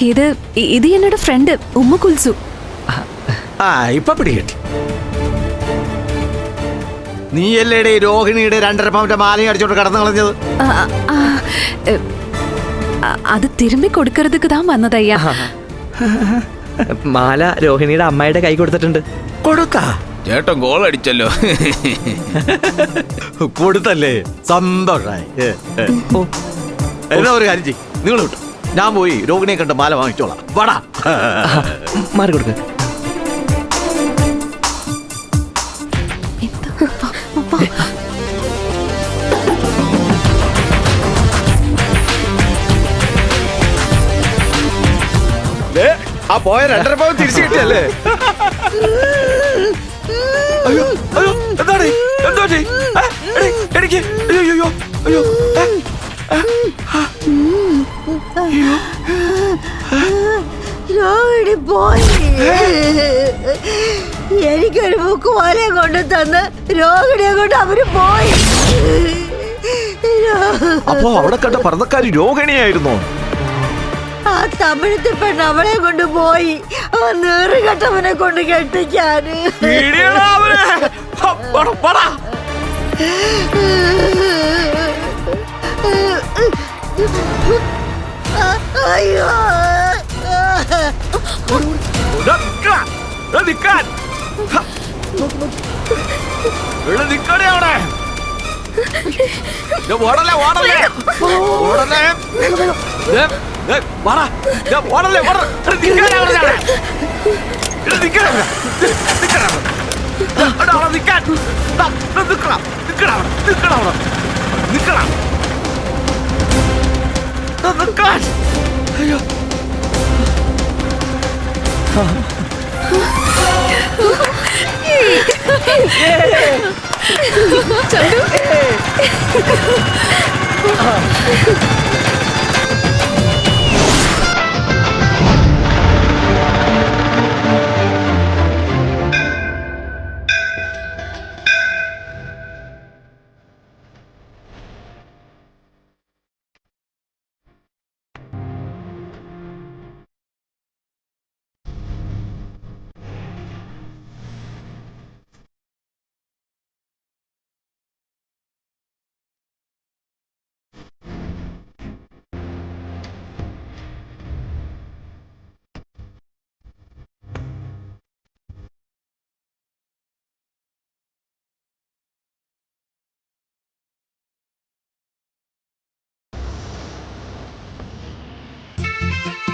ഇത് ഇത് എന്നോട് ഫ്രണ്ട് ഉമ്മ കുൽസു. ആ ഇപ്പൊ നീ നീയല്ലേടെ രോഹിണിയുടെ രണ്ടര പൗണ്ട് മാല അടിച്ചോട്ട് കടന്നു കളഞ്ഞത്? ആ, അത് തിരുമ്പി കൊടുക്കരുതുക്ക് താൻ വന്നതയ്യാ. മാല രോഹിണിയുടെ അമ്മയുടെ കൈ കൊടുത്തിട്ടുണ്ട്. കൊടുത്താ ചേട്ടൻ ഗോൾ അടിച്ചല്ലോ. കൊടുത്തല്ലേ? സന്തോഷായി. ഏ, എന്നാ ഒരു കാര്യം ചെയ്യ്. നിങ്ങൾ ഞാൻ പോയി രോഹിണിയെ കണ്ട് മാല വാങ്ങിച്ചോളാം. വാടാ. മാറി കൊടുക്ക്. ദേ, ആ പോയ രണ്ടര പവൻ തിരിച്ചു കിട്ടിയല്ലേ? അയ്യോ അയ്യോ എന്താണ് എന്തോ എനിക്ക് പോയി. എനിക്കൊരു ബുക്ക് പോലെ കൊണ്ട് തന്ന് രോഹിണിയെ കൊണ്ട് അവർ പോയി. അപ്പോ അവിടെ കണ്ട പറന്നക്കാരി രോഹിണിയായിരുന്നോ. ആ തമിഴത്തെ പെണ്ണ് അവളെ കൊണ്ട് പോയി. ആ നേറുകെട്ടവനെ കൊണ്ട് കെട്ടിക്കാന് പിടിയെടാ ഹ. ഇവിടെ നിക്കണേ അവിടെ ഓടല്ലേ ഓടല്ലേ ഓടല്ലേ. ഓടല്ലേ ഓട ഇവിടെ നിക്കാനാ പറഞ്ഞെ അവിടെ. ഇവിടെ നിക്കണേ അവിടെ. നിക്കണേ അവിടെ. ദാ, അവിടെ. നിക്കടാ അവിടെ. നിക്കടാ അവിടെ. നിക്കടാ. Chandu Thank you.